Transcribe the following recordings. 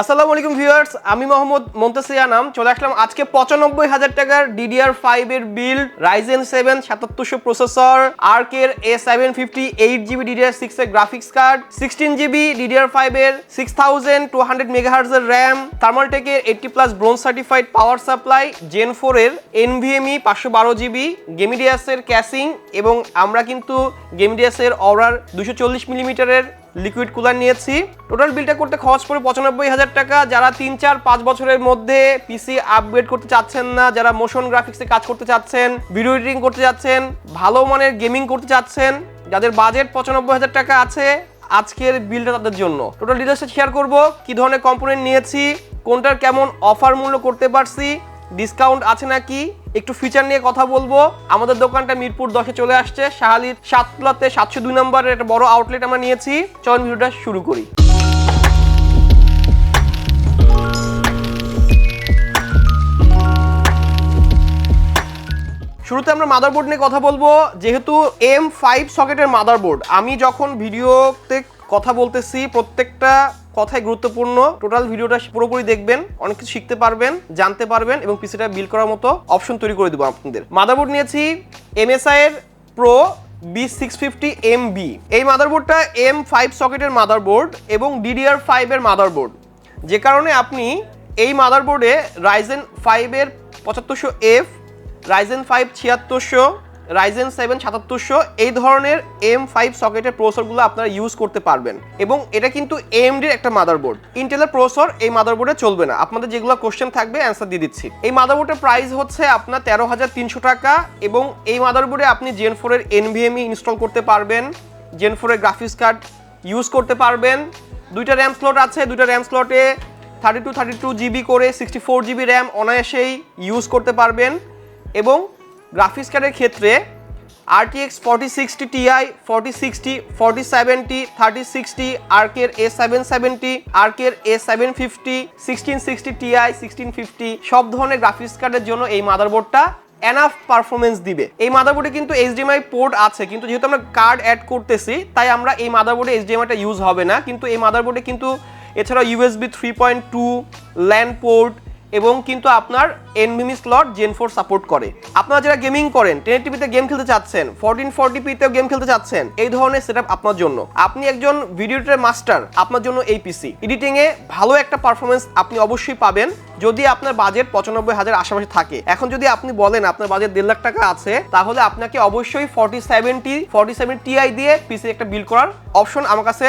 আসসালামু আলাইকুম ভিউয়ার্স, আমি মোহাম্মদ মন্তাসিয়া নাম চলে আসলাম আজকে পঁচানব্বই হাজার টাকার ডিডিআর ফাইভ এর বিল রাইজেন সেভেন সাতাত্তরশো প্রসেসর আর্ক এর A seven fifty eight GB DDR six এর graphics card sixteen GB DDR five এর six thousand two hundred megahertz এর RAM থার্মালটেকের eighty plus bronze certified power supply gen four এর NVMe পাঁচশো বারো GB গেমিডিয়াসের casing এবং আমরা কিন্তু গেমিডিয়াসের অরার দুশো চল্লিশ মিলিমিটারের লিকুইড কুলার নিয়েছি। টোটাল বিলটা করতে খরচ পড়ে পঁচানব্বই হাজার টাকা। যারা তিন, চার, পাঁচ বছরের মধ্যে পিসি আপগ্রেড করতে চাচ্ছেন না, যারা মোশন গ্রাফিক্সে কাজ করতে চাচ্ছেন ভিডিও এডিটিং করতে চাচ্ছেন, ভালো মানের গেমিং করতে চাচ্ছেন, যাদের বাজেট পঁচানব্বই হাজার টাকা আছে, আজকের বিলটা তাদের জন্য। টোটাল ডিটেলসটা শেয়ার করব, কি ধরনের কম্পোনেন্ট নিয়েছি, কোনটার কেমন অফার মূল্য করতে পারছি ডিসকাউন্ট আছে নাকি? একটু ফিচার নিয়ে কথা বলব। আমাদের দোকানটা মিরপুর দশে চলে আসছে। শাহালির সাতলাতে সাতশো দুই নম্বরের একটা বড় আউটলেট আমরা নিয়েছি। চলুন ভিডিওটা শুরু করি। শুরুতে আমরা মাদারবোর্ড নিয়ে কথা বলব। যেহেতু এম ফাইভ সকেটের মাদারবোর্ড আমি যখন ভিডিওতে কথা বলতেছি, প্রত্যেকটা কথাই গুরুত্বপূর্ণ। টোটাল ভিডিওটা পুরোপুরি দেখবেন, অনেক কিছু শিখতে পারবেন, জানতে পারবেন এবং পিসিটা বিল করার মতো অপশন তৈরি করে দেবো আপনাদের। মাদারবোর্ড নিয়েছি এমএসআই এর pro B six fifty M B এই মাদারবোর্ডটা এম ফাইভ সকেটের মাদারবোর্ড এবং ডিডিআর ফাইভের মাদারবোর্ড যে কারণে আপনি এই মাদারবোর্ডে রাইজেন ফাইভের পঁচাত্তরশো এফ রাইজেন ফাইভ ছিয়াত্তরশো রাইজেন সেভেন সাতাত্তরশো, এই ধরনের এম ফাইভ সকেটের প্রসেসরগুলো আপনারা ইউজ করতে পারবেন। এবং এটা কিন্তু এমডির একটা মাদারবোর্ড ইন্টেলের প্রসেসর এই মাদারবোর্ডে চলবে না। আপনাদের যেগুলো কোশ্চেন থাকবে অ্যান্সার দিয়ে দিচ্ছি। এই মাদারবোর্ডের প্রাইস হচ্ছে আপনার তেরো হাজার তিনশো টাকা এবং এই মাদারবোর্ডে আপনি জেন ফোরের এনভিএমই ইনস্টল করতে পারবেন জেন ফোরের গ্রাফিক্স কার্ড ইউজ করতে পারবেন। দুইটা র্যাম স্লট আছে, দুইটা RAM স্লটে thirty two thirty two GB করে সিক্সটি ফোর জিবি র্যাম অনায়াসেই ইউজ করতে পারবেন। এবং গ্রাফিক্স কার্ডের ক্ষেত্রে RTX forty sixty Ti forty sixty forty seventy thirty sixty আর্কের A seven seventy আর্কের A seven fifty sixteen sixty Ti sixteen fifty সব ধরনের graphics কার্ডের জন্য এই মাদারবোর্ডটা এনাফ পারফরমেন্স দিবে। এই মাদারবোর্ডে কিন্তু এইচডিএমআই পোর্ট আছে, কিন্তু যেহেতু আমরা কার্ড অ্যাড করতেছি, তাই আমরা এই মাদারবোর্ডে এইচডিএমআইটা ইউজ হবে না, কিন্তু এই মাদারবোর্ডে কিন্তু এছাড়াও USB three point two LAN port এবং কিন্তু আপনার NVMe slot gen four support করে। আপনারা যারা গেমিং করেন টেন টিভিতে গেম খেলতে চাচ্ছেন ফোরটিন ফোরটি পিতেও গেম খেলতে চাচ্ছেন, এই ধরনের সেট আপনার জন্য। আপনি একজন ভিডিও মাস্টার আপনার জন্য এই পিসি এডিটিং এ ভালো একটা পারফরমেন্স আপনি অবশ্যই পাবেন যদি আপনার বাজেট পঁচানব্বই হাজার আশেপাশে থাকে। এখন যদি আপনি বলেন আপনার বাজেট দেড় লাখ টাকা আছে, তাহলে আপনাকে অবশ্যই forty seventy forty seven Ti দিয়ে পিসি একটা বিল করার অপশন আমার কাছে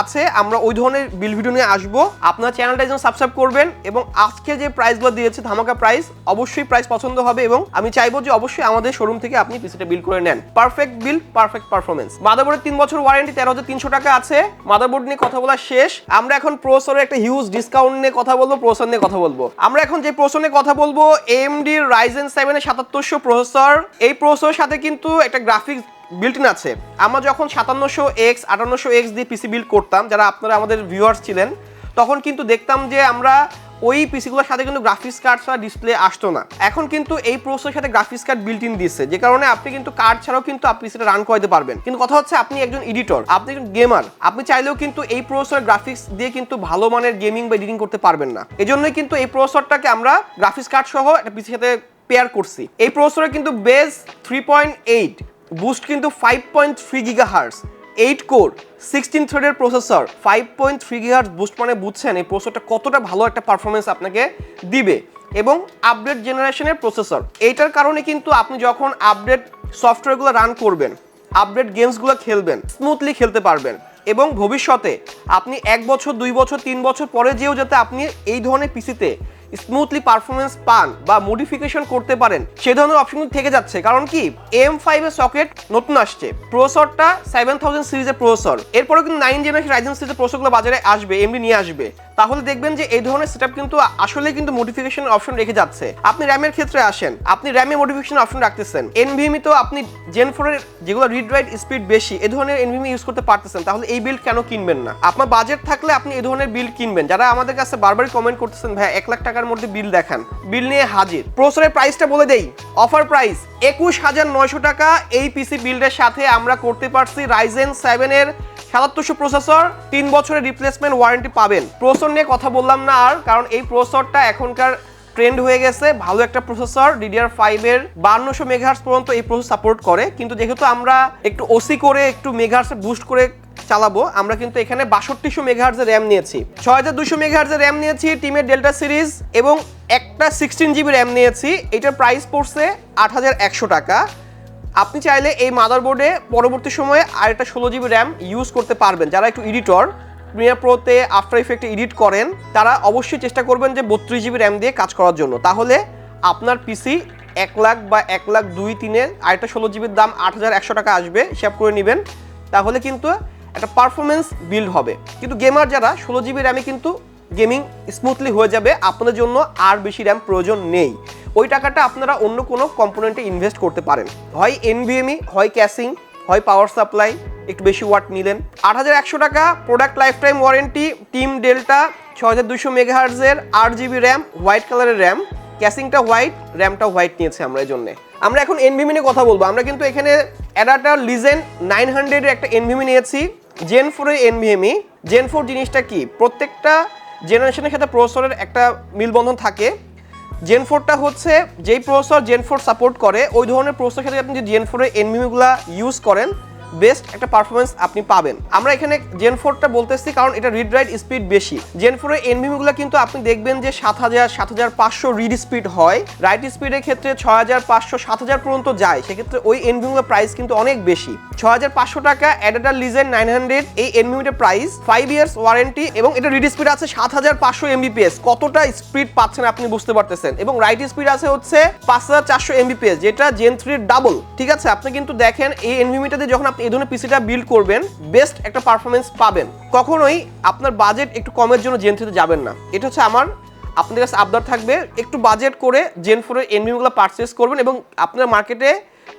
আছে, আমরা ওই ধরনের বিল ভিডিও নিয়ে আসব। আপনার চ্যানেলটা যেন সাবস্ক্রাইব করবেন এবং আজকে যে প্রাইসগুলো দিয়েছে, ধামাকা প্রাইস অবশ্যই প্রাইস পছন্দ হবে এবং আমি চাইব যে অবশ্যই আমাদের শোরুম থেকে আপনি পিসিটা বিল করে নেন। পারফেক্ট বিল পারফেক্ট পারফরমেন্স মাদারবোর্ডের তিন বছর ওয়ারেন্টি তেরো হাজার তিনশো টাকা আছে। মাদারবোর্ড নিয়ে কথা বলা শেষ। আমরা এখন প্রসেসরের একটা হিউজ ডিসকাউন্ট নিয়ে কথা বলব প্রসেসর নিয়ে কথা বলব। আমরা এখন যে প্রসেসর নিয়ে কথা বলব এমডির রাইজেন সেভেনের সাতাত্তরশো প্রসেসর এই প্রসেসরের সাথে কিন্তু একটা গ্রাফিক্স বিল্ট ইন আছে। আমরা যখন সাতান্নশো এক্স, আটান্নশো এক্স দিয়ে পিসি বিল্ড করতাম, যারা আপনারা আমাদের ভিউয়ার্স ছিলেন, তখন কিন্তু দেখতাম যে আমরা ওই পিসিগুলোর সাথে কিন্তু গ্রাফিক্স কার্ড ছাড়া ডিসপ্লে আসতো না। এখন কিন্তু এই প্রসেসের সাথে গ্রাফিক্স কার্ড বিল্ট ইন দিচ্ছে যে কারণে আপনি কিন্তু কার্ড ছাড়াও কিন্তু আপনি সেটা রান করাতে পারবেন। কিন্তু কথা হচ্ছে আপনি একজন এডিটর আপনি একজন গেমার আপনি চাইলেও কিন্তু এই প্রসেসর গ্রাফিক্স দিয়ে কিন্তু ভালো মানের গেমিং বা এডিটিং করতে পারবেন না। এজন্যই কিন্তু এই প্রসেসরটাকে আমরা গ্রাফিক্স কার্ড সহ একটা পিসির সাথে পেয়ার করছি। এই প্রসেসরে কিন্তু base three point eight boost কিন্তু five point three gigahertz eight core sixteen থ্রেডের processor five point three gigahertz boost মানে বুঝছেন এই প্রসেসরটা কতটা ভালো একটা পারফরমেন্স আপনাকে দিবে। এবং আপডেট জেনারেশনের প্রসেসর এইটার কারণে কিন্তু আপনি যখন আপডেট সফটওয়্যারগুলো রান করবেন আপডেট গেমসগুলো খেলবেন স্মুথলি খেলতে পারবেন এবং ভবিষ্যতে আপনি এক বছর, দুই বছর, তিন বছর পরে যেও যাতে আপনি এই ধরনের পিসিতে স্মুথলি পারফরমেন্স পান বা মডিফিকেশন করতে পারেন, সে ধরনের অপশন থেকে যাচ্ছে। কারণ কি? এম ফাইভ এর সকেট নতুন আসছে। প্রসরটা সেভেন থাউজেন্ড সিরিজের প্রসর এরপরে কিন্তু নাইন জেনারেশন রাইজেন সিরিজের প্রসরগুলো বাজারে আসবে এমনি নিয়ে আসবে। তাহলে দেখবেন যে এই ধরনের সেটআপ কিন্তু আসলে কিন্তু মডিফিকেশন অপশন রেখে যাচ্ছে। আপনি র্যামের ক্ষেত্রে আসেন, আপনি র্যামে মডিফিকেশন অপশন রাখতেছেন। এনভিএমি তো আপনি জেন ফোরের যেগুলো রিড রাইট স্পিড বেশি এই ধরনের এনভিএমি ইউজ করতে পারতেছেন, তাহলে এই বিল্ড কেন কিনবেন না? আপনার বাজেট থাকলে আপনি এই ধরনের বিল কিনবেন। যারা আমাদের কাছে বারবারই কমেন্ট করতেছেন ভাই এক লাখ টাকার মধ্যে বিল দেখান। বিল নিয়ে হাজির। প্রসেসরের প্রাইসটা বলে দেই অফার প্রাইস একুশ হাজার নয়শো টাকা। এই পিসি বিল্ডের সাথে আমরা করতে পারছি রাইজেন সেভেনের সাতাত্তরশো প্রসেসর, তিন বছরের রিপ্লেসমেন্ট ওয়ারেন্টি পাবেন। প্রসেসর নিয়ে কথা বললাম না আর, কারণ এই প্রসেসরটা এখনকার ট্রেন্ড হয়ে গেছে। ভালো একটা প্রসেসর ডিডিআর ফাইভের বান্নশো মেগাহার্স পর্যন্ত এই প্রসেস সাপোর্ট করে। কিন্তু যেহেতু আমরা একটু ওসি করে, একটু মেগাহার্সে বুস্ট করে চালাবো, আমরা কিন্তু এখানে বাষট্টিশো মেগাহার্জের র্যাম নিয়েছি। ছয় হাজার দুশো মেগাহার্জের র্যাম নিয়েছি টিমের ডেল্টা সিরিজ এবং একটা সিক্সটিন জিবি র্যাম নিয়েছি। এটার প্রাইস পড়ছে আট হাজার একশো টাকা। আপনি চাইলে এই মাদারবোর্ডে পরবর্তী সময়ে আরেকটা ষোলো জিবি র্যাম ইউজ করতে পারবেন। যারা একটু এডিটর প্রিমিয়ার প্রোতে আফটার ইফেক্টে এডিট করেন, তারা অবশ্যই চেষ্টা করবেন যে বত্রিশ জিবি র্যাম দিয়ে কাজ করার জন্য। তাহলে আপনার পিসি এক লাখ বা এক লাখ দুই তিনের আরেকটা ষোলো জিবির দাম আট হাজার একশো টাকা আসবে সেভ করে নেবেন। তাহলে কিন্তু একটা পারফরমেন্স বিল্ড হবে। কিন্তু গেমার যারা ষোলো জিবি র্যামে কিন্তু গেমিং স্মুথলি হয়ে যাবে, আপনাদের জন্য আর বেশি র্যাম প্রয়োজন নেই। ওই টাকাটা আপনারা অন্য কোনো কম্পোনেন্টে ইনভেস্ট করতে পারেন। হয় এনভিএমই হয় ক্যাসিং হয় পাওয়ার সাপ্লাই একটু বেশি ওয়াট নিলেন। আট হাজার একশো টাকা product lifetime warranty Team Delta ছ হাজার দুশো মেগাহার্জের আট জিবি র্যাম হোয়াইট কালারের র্যাম ক্যাসিংটা হোয়াইট র্যামটা হোয়াইট নিয়েছে আমরা এই জন্যে আমরা এখন এনভিমি নিয়ে কথা বলব। আমরা কিন্তু এখানে অ্যাডাটার লিজেন নাইন হান্ড্রেডের একটা এনভিমি নিয়েছি। জেন ফোরের এনভিএমই জেন ফোর জিনিসটা কি? প্রত্যেকটা জেনারেশনের সাথে প্রসেসরের একটা মিলবন্ধন থাকে। জেন ফোরটা হচ্ছে যেই প্রসেসর জেন ফোর সাপোর্ট করে, ওই ধরনের প্রসেসর ক্ষেত্রে আপনি যে জেন ফোরের এনমিমিগুলা ইউজ করেন বেস্ট একটা পারফরমেন্স আপনি পাবেন। আমরা এখানে জেন ফোরটা বলতেছি কারণ এটা রিড রাইট স্পিড বেশি। জেন ফোরের এনভিমিগুলো কিন্তু আপনি দেখবেন যে সাত হাজার সাত হাজার পাঁচশো রিড স্পিড হয়। রাইট স্পিডের ক্ষেত্রে ছয় হাজার পাঁচশো, সাত হাজার পর্যন্ত যায়। সেক্ষেত্রে ওই এনভিমিগুলোর প্রাইস কিন্তু অনেক বেশি। ছয় হাজার পাঁচশো টাকা অ্যাডাটার লিজেন নাইন হান্ড্রেড এই এনভিমিটার প্রাইস ফাইভ ইয়ার্স ওয়ারেন্টি এবং এটা রিড স্পিড আছে সাত হাজার পাঁচশো এমবিপিএস কতটা স্পিড পাচ্ছেন আপনি বুঝতে পারতেছেন? এবং রাইট স্পিড আছে হচ্ছে পাঁচ হাজার চারশো এমবিপিএস যেটা জেন থ্রির ডাবল ঠিক আছে? আপনি কিন্তু দেখেন এই এনভিমিটাতে যখন আপনি এই ধরনের পিসিটা বিল্ড করবেন বেস্ট একটা পারফরমেন্স পাবেন। কখনোই আপনার বাজেট একটু কমের জন্য জেন থ্রিতে যাবেন না। এটা হচ্ছে আমার, আপনাদের কাছে আবদার থাকবে, একটু বাজেট করে জেন ফোরের এনভিগুলো পারচেস করবেন এবং আপনার মার্কেটে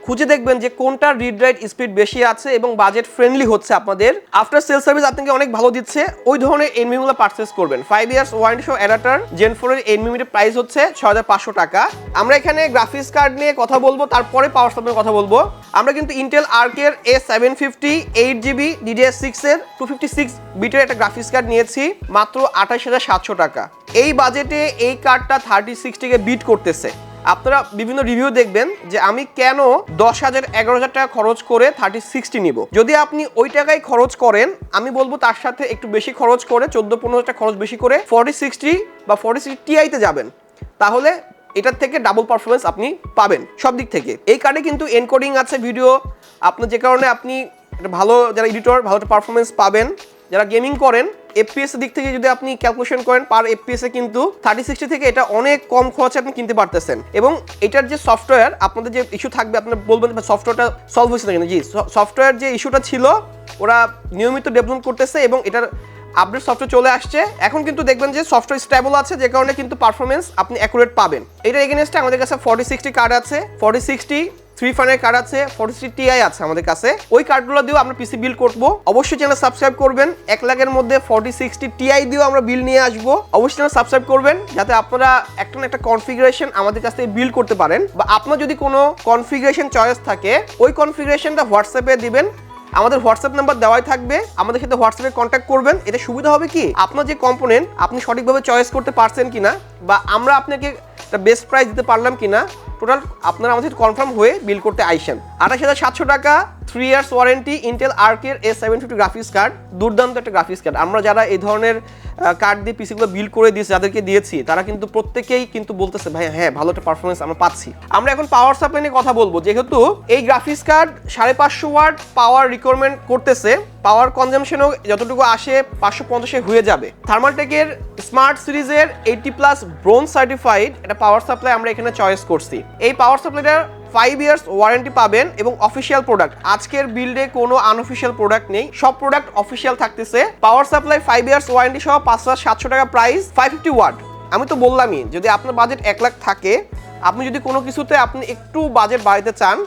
খুঁজে দেখবেন যে কোনটা রিড রাইট স্পিড বেশি আছে এবং বাজেট ফ্রেন্ডলি হচ্ছে আপনাদের। আফটার সেল সার্ভিস আপনাকে অনেক ভালো দিচ্ছে। ওই ধরনের এনভিগুলো পারচেস করবেন। ফাইভ ইয়ার্স ওয়ারেন্টি সহ অ্যাডাটার জেন ফোরের এনভিমিটের প্রাইস হচ্ছে ছয় হাজার পাঁচশো টাকা। আমরা এখানে গ্রাফিক্স কার্ড নিয়ে কথা বলব, তারপরে পাওয়ার সাপ্লাই কথা বলব। আমরা কিন্তু Intel আর্কের A seven fifty eight GB DDS সিক্সের টু ফিফটি সিক্স বিটের একটা গ্রাফিক্স কার্ড নিয়েছি, মাত্র আঠাশ হাজার সাতশো টাকা। এই বাজেটে এই কার্ডটা থার্টি সিক্সটিকে বিট করতেছে। আপনারা বিভিন্ন রিভিউ দেখবেন যে আমি কেন দশ হাজার এগারো হাজার টাকা খরচ করে থার্টি সিক্সটি নিব। যদি আপনি ওই টাকায় খরচ করেন, আমি বলব তার সাথে একটু বেশি খরচ করে, চোদ্দ পনেরো টাকা খরচ বেশি করে ফর্টি সিক্সটি বা ফর্টি সিক্সটি টিআইতে যাবেন। তাহলে এটার থেকে ডাবল পারফরমেন্স আপনি পাবেন সব দিক থেকে। এই কার্ডে কিন্তু এনকোডিং আছে ভিডিও আপনার যে কারণে আপনি একটা ভালো যারা এডিটর ভালো একটা পারফরমেন্স পাবেন। যারা গেমিং করেন এফপিএস দিক থেকে যদি আপনি ক্যালকুলেশন করেন পার এফপিএস এ কিন্তু থার্টি সিক্সটি থেকে এটা অনেক কম খরচে আপনি কিনতে পারতেছেন। এবং এটার যে সফটওয়্যার আপনাদের যে ইস্যু থাকবে, আপনার বলবেন সফটওয়্যারটা সলভ হয়েছে নাকি জি সফটওয়্যার যে ইস্যুটা ছিল, ওরা নিয়মিত ডেভেলপ করতেছে এবং এটার আপডেট সফটওয়্যার চলে আসছে। এখন কিন্তু দেখবেন যে সফটওয়্যার স্টেবল আছে, যে কারণে কিন্তু পারফরমেন্স আপনি অ্যাকুরেট পাবেন। এটার এগেনস্টে আমাদের কাছে ফর্টি সিক্সটি কার্ড আছে। ফর্টি সিক্সটি থ্রি ফানের কার্ড আছে সিক্সটি টিআই আছে আমাদের কাছে। ওই কার্ডগুলো দিয়েও আমরা পিসি বিল করব। অবশ্যই চ্যানেল সাবস্ক্রাইব করবেন। এক লাখের মধ্যে ফর্টি সিক্সটি টিআই দিয়েও আমরা বিল নিয়ে আসব। অবশ্যই চ্যানেল সাবস্ক্রাইব করবেন, যাতে আপনারা একটা না একটা কনফিগারেশন আমাদের কাছ থেকে বিল করতে পারেন। বা আপনার যদি কোনো কনফিগারেশন চয়েস থাকে, ওই কনফিগারেশনটা হোয়াটসঅ্যাপে দিবেন। আমাদের হোয়াটসঅ্যাপ নাম্বার দেওয়াই থাকবে। আমাদের সাথে হোয়াটসঅ্যাপে কন্ট্যাক্ট করবেন। এতে সুবিধা হবে কি? আপনার যে কম্পোনেন্ট আপনি সঠিকভাবে চয়েস করতে পারছেন কিনা? বা আমরা আপনাকে বেস্ট প্রাইস দিতে পারলাম কিনা? টোটাল আপনারা আমাদের কনফার্ম হয়ে বিল করতে আইসেন। আঠাশ হাজার সাতশো টাকা three years warranty Intel আর্কের A seven fifty graphics card দুর্দান্ত একটা গ্রাফিক্স কার্ড আমরা যারা এই ধরনের কার্ড দিয়ে পিসিগুলো বিল করে দিয়েছি, যাদেরকে দিয়েছি, তারা কিন্তু প্রত্যেকেই কিন্তু বলতেছে ভাই হ্যাঁ ভালো একটা পারফরমেন্স আমরা পাচ্ছি। আমরা এখন পাওয়ার সাপ্লাই নিয়ে কথা বলব। যেহেতু এই গ্রাফিক্স কার্ড সাড়ে পাঁচশো ওয়াট পাওয়ার রিকোয়ারমেন্ট করতেছে পাওয়ার কনজামশনও যতটুকু আসে পাঁচশো পঞ্চাশে হয়ে যাবে। থার্মালটেকের স্মার্ট সিরিজের এইটি প্লাস ব্রোঞ্জ সার্টিফাইড একটা পাওয়ার সাপ্লাই আমরা এখানে চয়েস করছি। এই পাওয়ার সাপ্লাইটার ফাইভ ইয়ার্স ওয়ারেন্টি পাবেন এবং অফিসিয়াল প্রোডাক্ট আজকের বিল্ডে কোনো আনঅফিসিয়াল প্রোডাক্ট নেই। সব প্রোডাক্ট অফিসিয়াল থাকতেছে। Power supply five years warranty সহ পাঁচ হাজার সাতশো টাকা প্রাইস ফাইভ ফিফটি ওয়াট আমি তো বললামই, যদি আপনার বাজেট এক লাখ থাকে, আপনি যদি কোনো কিছুতে আপনি একটু বাজেট বাড়াতে চান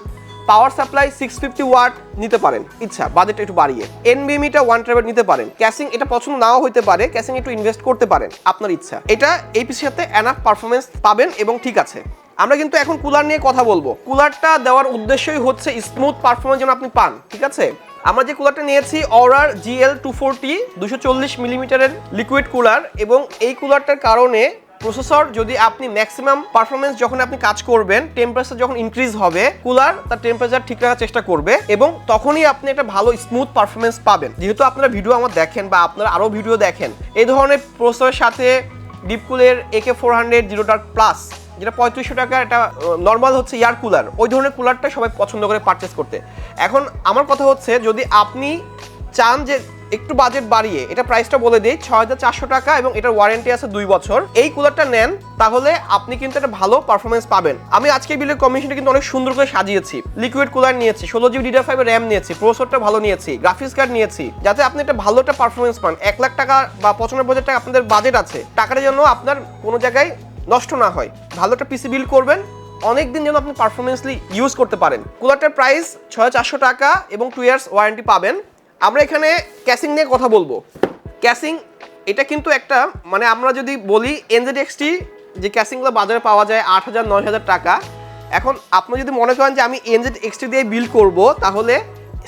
power supply six fifty watt নিতে পারেন। ইচ্ছা বাজেটটা একটু বাড়িয়ে। এনবিএমিটা ওয়ান ট্রাইভেট নিতে পারেন। ক্যাসিং এটা পছন্দ নাও হতে পারে ক্যাসিং একটু ইনভেস্ট করতে পারেন। আপনার ইচ্ছা। এটা এই পিসির সাথে এনাফ পারফরমেন্স পাবেন এবং ঠিক আছে। আমরা কিন্তু এখন কুলার নিয়ে কথা বলব। কুলারটা দেওয়ার উদ্দেশ্যই হচ্ছে স্মুথ পারফরমেন্স যেন আপনি পান, ঠিক আছে? আমরা যে কুলারটা নিয়েছি অরার জিএল টু ফোরটি দুশো চল্লিশ মিলিমিটারের লিকুইড কুলার এবং এই কুলারটার কারণে প্রসেসর যদি আপনি ম্যাক্সিমাম পারফরমেন্স যখন আপনি কাজ করবেন টেম্পারেচার যখন ইনক্রিজ হবে, কুলার তার টেম্পারেচার ঠিক রাখার চেষ্টা করবে এবং তখনই আপনি একটা ভালো স্মুথ পারফরমেন্স পাবেন। যেহেতু আপনারা ভিডিও আমার দেখেন বা আপনারা আরও ভিডিও দেখেন, এই ধরনের প্রসেসরের সাথে ডিপকুলের AK four hundred zero dark plus যেটা পঁয়ত্রিশশো টাকা এটা নর্মাল হচ্ছে এয়ার কুলার ওই ধরনের কুলারটা সবাই পছন্দ করে পারচেস করতে। এখন আমার কথা হচ্ছে, যদি আপনি চান যে একটু বাজেট বাড়িয়ে, এটা প্রাইসটা বলে দিই ছয় হাজার চারশো টাকা এবং এটার ওয়ারেন্টি আছে দুই বছর। এই কুলারটা নেন, তাহলে আপনি কিন্তু একটা ভালো পারফরমেন্স পাবেন। আমি আজকে বিলের কমিশনটা কিন্তু অনেক সুন্দর করে সাজিয়েছি। লিকুইড কুলার নিয়েছি, ষোলো জিবি ডিডার ফাইভ র্যাম নিয়েছি প্রসেসরটা ভালো নিয়েছি গ্রাফিক্স কার্ড নিয়েছি, যাতে আপনি একটা ভালো একটা পারফরমেন্স পান। এক লাখ টাকা বা পঁচানব্বই হাজার টাকা আপনাদের বাজেট আছে। টাকার জন্য আপনার কোনো জায়গায় নষ্ট না হয়। ভালো একটা পিসি বিল করবেন অনেক দিন যেন আপনি পারফরমেন্সলি ইউজ করতে পারেন। কুলারটার প্রাইস ছয় চারশো টাকা এবং টু ইয়ার্স ওয়ারেন্টি পাবেন। আমরা এখানে ক্যাসিং নিয়ে কথা বলব। ক্যাসিং এটা কিন্তু একটা মানে আমরা যদি বলি এনজেড এক্সটি যে ক্যাসিংগুলো বাজারে পাওয়া যায় আট হাজার, নয় হাজার টাকা। এখন আপনি যদি মনে করেন যে আমি এনজেড এক্সটি দিয়ে বিল করব, তাহলে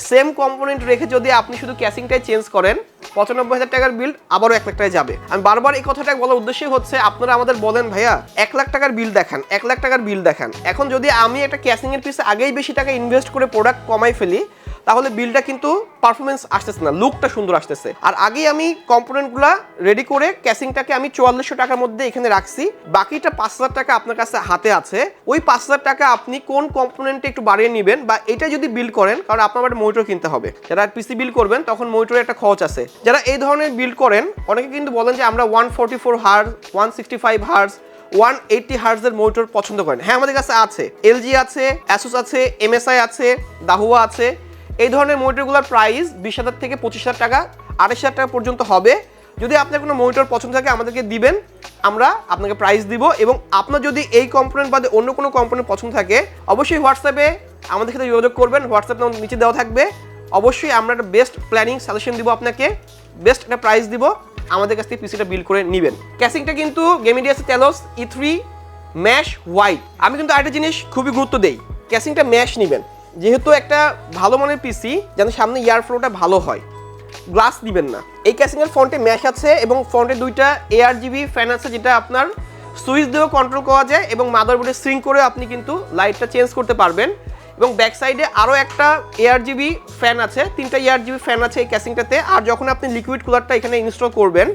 সেম কম্পোনেন্ট রেখে যদি আপনি শুধু ক্যাসিংটাই চেঞ্জ করেন, পঁচানব্বই হাজার টাকার বিল আবারও এক লাখ টাকায় যাবে। আমি বারবার এই কথাটা বলার উদ্দেশ্যই হচ্ছে, আপনারা আমাদের বলেন, ভাইয়া, এক লাখ টাকার বিল দেখান, এক লাখ টাকার বিল দেখান। এখন যদি আমি একটা ক্যাশিংয়ের পিসে আগেই বেশি টাকা ইনভেস্ট করে প্রোডাক্ট কমাই ফেলি তাহলে বিলটা কিন্তু পারফরমেন্স আসতেছে না লুকটা সুন্দর আসতেছে। আর আগেই আমি কম্পোনেন্টগুলো রেডি করে ক্যাসিংটাকে আমি চুয়াল্লিশশো টাকার মধ্যে এখানে রাখছি। বাকিটা পাঁচ হাজার টাকা আপনার কাছে হাতে আছে। ওই পাঁচ হাজার টাকা আপনি কোন কম্পোনেন্টে একটু বাড়িয়ে নেবেন বা এটা যদি বিল করেন, কারণ আপনার একটা মনিটর কিনতে হবে। যারা পিসি বিল করবেন, তখন মনিটরের একটা খরচ আছে। যারা এই ধরনের বিল করেন, অনেকে কিন্তু বলেন যে আমরা one forty four hertz one sixty five hertz one eighty হার্টসের monitor পছন্দ করেন। হ্যাঁ আমাদের কাছে আছে। এলজি আছে অ্যাসুস আছে এমএসআই আছে দাহুয়া আছে। এই ধরনের মনিটরগুলোর প্রাইস বিশ হাজার থেকে পঁচিশ হাজার টাকা, আড়াইশ হাজার টাকা পর্যন্ত হবে। যদি আপনার কোনো মনিটর পছন্দ থাকে, আমাদেরকে দিবেন। আমরা আপনাকে প্রাইস দিব এবং আপনার যদি এই কম্পোনেন্ট বাদে অন্য কোনো কম্পোনেন্ট পছন্দ থাকে, অবশ্যই হোয়াটসঅ্যাপে আমাদের সাথে যোগাযোগ করবেন। হোয়াটসঅ্যাপ নাম্বার নিচে দেওয়া থাকবে। অবশ্যই আমরা একটা বেস্ট প্ল্যানিং সাজেশন দিব আপনাকে। বেস্ট একটা প্রাইস দিব। আমাদের কাছ থেকে পিসিটা বিল করে নেবেন। ক্যাসিংটা কিন্তু গেমিডিয়াসে Telos E three mesh white আমি কিন্তু আরেকটা জিনিস খুবই গুরুত্ব দেই। ক্যাসিংটা ম্যাশ নেবেন। যেহেতু একটা ভালো মানের পিসি যেন সামনে ইয়ার ফ্লোটা ভালো হয়। গ্লাস দিবেন না। এই ক্যাসিংয়ের ফ্রন্টে ম্যাশ আছে এবং ফ্রন্টে দুইটা এআর জিবি ফ্যান আছে, যেটা আপনার সুইচ দিয়েও কন্ট্রোল করা যায় এবং মাদারবোর্ডে সিং করে আপনি কিন্তু লাইটটা চেঞ্জ করতে পারবেন। এবং ব্যাক সাইডে আরও একটা এআর জিবি ফ্যান আছে, তিনটা এআর জিবি ফ্যান আছে এই ক্যাসিংটাতে আর যখন আপনি লিকুইড কুলারটা এখানে ইনস্টল করবেন,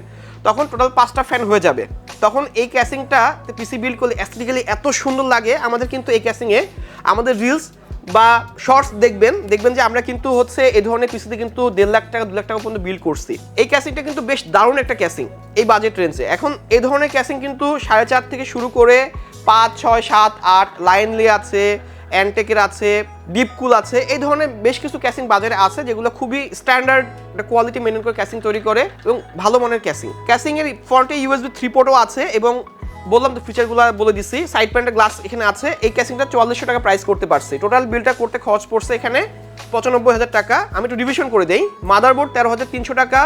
তখন টোটাল পাঁচটা ফ্যান হয়ে যাবে। তখন এই ক্যাসিংটা পিসি বিল্ড করলে অ্যাস্থেটিক্যালি এত সুন্দর লাগে, আমাদের কিন্তু এই ক্যাসিংয়ে আমাদের রিলস বা শর্টস দেখবেন দেখবেন যে আমরা কিন্তু হচ্ছে এই ধরনের পিসিতে কিন্তু দেড় লাখ টাকা, দু লাখ টাকা পর্যন্ত বিল করছি। এই ক্যাসিংটা কিন্তু বেশ দারুণ একটা ক্যাসিং এই বাজেট রেঞ্জে এখন এই ধরনের ক্যাসিং কিন্তু সাড়ে চার থেকে শুরু করে পাঁচ, ছয়, সাত, আট লাইনলি আছে অ্যান্টেকের আছে ডিপকুল আছে, এই ধরনের বেশ কিছু ক্যাসিং বাজারে আছে যেগুলো খুবই স্ট্যান্ডার্ড কোয়ালিটি মেনটেন করে ক্যাসিং তৈরি করে এবং ভালো মানের ক্যাসিং ক্যাসিং এর ফ্রন্টে ইউএসবি থ্রি পোর্টও আছে এবং বললাম তো ফিচারগুলো বলে দিছি। সাইড প্যান্টের গ্লাস এখানে আছে। এই ক্যাসিংটা চুয়াল্লিশশো টাকা প্রাইস করতে পারছি। টোটাল বিলটা করতে খরচ পড়ছে এখানে পঁচানব্বই হাজার টাকা। আমি একটু ডিভিশন করে দেই। মাদারবোর্ড তেরো হাজার তিনশো টাকা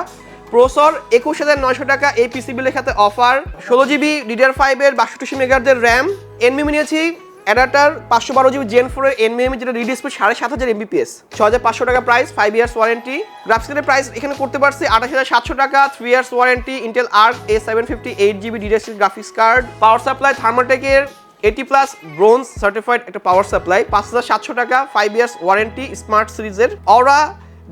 প্রসর একুশ হাজার নয়শো টাকা এই পিসি বিলের সাথে অফার ষোলো জিবি ডিডিআর ফাইভের বাষট্টি মেগারদের র্যাম এনমি নিয়েছি। অ্যাডাপ্টার পাঁচশো বারো জিবি জেন ফোর ফোরের এনমিএম যেটা রিড স্পিড সাড়ে সাত হাজার এমবিপিএস ছ হাজার পাঁচশো টাকা প্রাইস ফাইভ ইয়ার্স ওয়ারেন্টি গ্রাফিক্সের প্রাইস এখানে করতে পারছি আঠাশ হাজার সাতশো টাকা three years warranty Intel Arc A seven fifty eight GB ডিডিএসি graphics card power supply থার্মাটেকের এইটি প্লাস ব্রোঞ্জ সার্টিফাইড একটা পাওয়ার সাপ্লাই পাঁচ হাজার সাতশো টাকা ফাইভ ইয়ার্স ওয়ারেন্টি স্মার্ট সিরিজের অরা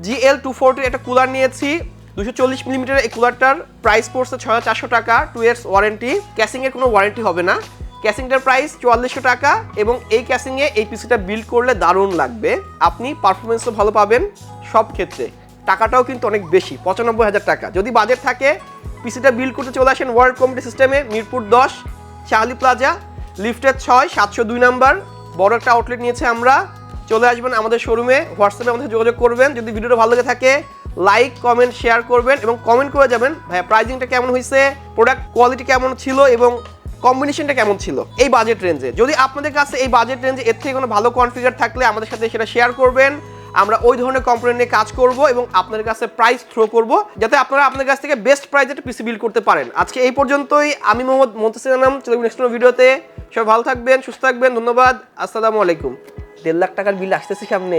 জিএল টু ফোরটির একটা কুলার নিয়েছি দুশো চল্লিশ মিলিমিটার এই কুলারটার প্রাইস পড়ছে ছয় চারশো টাকা টু ইয়ার্স ওয়ারেন্টি ক্যাসিংয়ের কোনো ওয়ারেন্টি হবে না। ক্যাসিংটার প্রাইস চুয়াল্লিশশো টাকা এবং এই ক্যাসিংয়ে এই পিসিটা বিল্ড করলে দারুণ লাগবে। আপনি পারফরমেন্সও ভালো পাবেন সব ক্ষেত্রে। টাকাটাও কিন্তু অনেক বেশি, পঁচানব্বই হাজার টাকা। যদি বাজেট থাকে, পিসিটা বিল্ড করতে চলে আসেন ওয়ার্ল্ড কমিটি সিস্টেমে, মিরপুর দশ চার্লি প্লাজা, লিফটের ছয়, সাতশো দুই নাম্বার। বড় একটা আউটলেট নিয়েছে আমরা। চলে আসবেন আমাদের শোরুমে হোয়াটসঅ্যাপে আমাদের যোগাযোগ করবেন। যদি ভিডিওটা ভালো লেগে থাকে লাইক কমেন্ট শেয়ার করবেন এবং কমেন্ট করে যাবেন ভাই প্রাইজিংটা কেমন হয়েছে প্রোডাক্ট কোয়ালিটি কেমন ছিল এবং কম্বিনেশনটা কেমন ছিল? এই বাজেট রেঞ্জে যদি আপনাদের কাছে এই বাজেট রেঞ্জে এর থেকে কোনো ভালো কনফিগার থাকলে আমাদের সাথে সেটা শেয়ার করবেন। আমরা ওই ধরনের কম্পোনেন্ট নিয়ে কাজ করব এবং আপনাদের কাছে প্রাইস থ্রো করব, যাতে আপনারা আপনাদের কাছ থেকে বেস্ট প্রাইজে একটা পিসি বিল করতে পারেন। আজকে এই পর্যন্তই। আমি মোহাম্মদ মন্তাসির নাম চলে নেক্সট ভিডিওতে সবাই ভালো থাকবেন, সুস্থ থাকবেন। ধন্যবাদ। আসসালামু আলাইকুম। দেড় লাখ টাকার বিল আসতেছে সামনে।